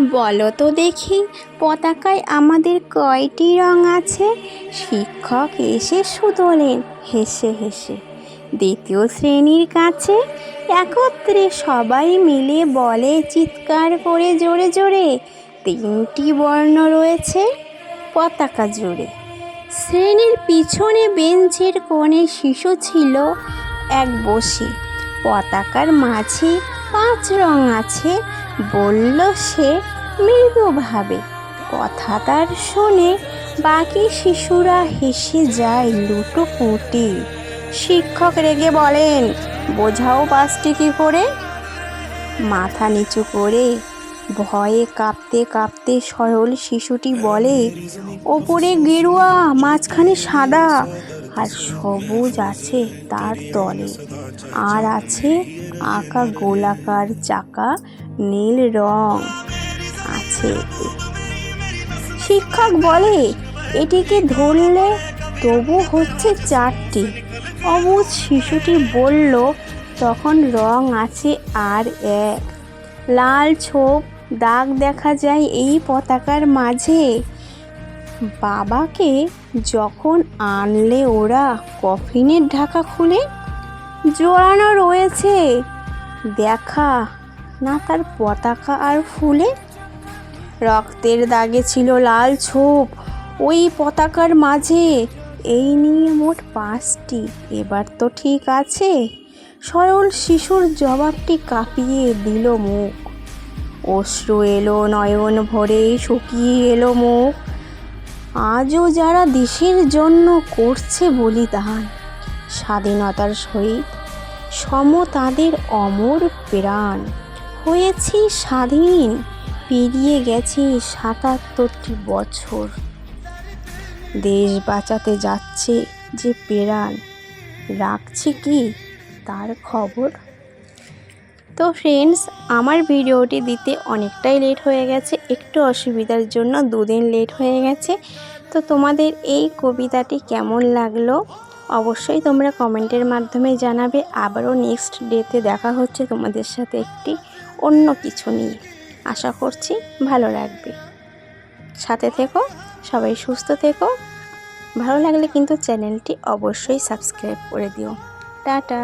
বলো তো দেখি, পতাকায় আমাদের কয়টি রং আছে? শিক্ষক এসে শুধলেন হেসে হেসে। দ্বিতীয় শ্রেণির কাছে একত্রে সবাই মিলে বলে চিৎকার করে জোরে জোরে, তিনটি বর্ণ রয়েছে, পতাকা জুড়ে। শ্রেণির পিছনে বেঞ্চের কোণে শিশু ছিল এক বসে, পতাকার মাঝে পাঁচ রং আছে, বলল সে মৃদুভাবে। কথা তার শুনে বাকি শিশুরা হেসে যায় লুটো পুঁটি শিক্ষক রেগে বলেন, বোঝাও পাঁচটি কী করে? মাথা নিচু করে ভয়ে কাঁপতে কাঁপতে সরল শিশুটি বলে, ওপরে গেরুয়া, মাঝখানে সাদা আর সবুজ আছে তার তলে। আর আছে আঁকা গোলাকার চাকা নীল রং আছে। শিক্ষক বলে, এটিকে ধরলে তবু হচ্ছে চারটি। অবুজ শিশুটি বলল, তখন রং আছে আর এক। লাল ছোপ, দাগ দেখা যায় এই পতাকার মাঝে। বাবাকে যখন আনলে ওরা কফিনের ঢাকা খুলে জোড়ানো রয়েছে। দেখা, না তার পতাকা আর ফুলে? রক্তের দাগে ছিল লাল ছোপ। ওই পতাকার মাঝে এই নিয়ে মোট পাঁচটি। এবার তো ঠিক আছে। সরল শিশুর জবাবটি কাঁপিয়ে দিল মুখ। অশ্রু এলো, নয়ন ভরে শুকিয়ে এলো মুখ। আজও যারা দেশের জন্য করছে বলিদান, স্বাধীনতার সহিত সম তাদের অমর প্রাণ। হয়েছি স্বাধীন, পেরিয়ে গেছে সাতাত্তরটি বছর। দেশ বাঁচাতে যাচ্ছে যে প্রাণ, রাখছে কি তার খবর? তো ফ্রেন্ডস আমার ভিডিওটি দিতে অনেকটাই লেট হয়ে গেছে, একটু অসুবিধার জন্য দুদিন লেট হয়ে গেছে। তো তোমাদের এই কবিতাটি কেমন লাগল? অবশ্যই তোমরা কমেন্টের মাধ্যমে জানাবে। আবারও নেক্সট ডেতে দেখা হচ্ছে তোমাদের সাথে একটি অন্য কিছু নিয়ে। আশা করছি ভালো লাগবে। সাথে থেকো, সবাই সুস্থ থেকো। ভালো লাগলে কিন্তু চ্যানেলটি অবশ্যই সাবস্ক্রাইব করে দিও। টাটা!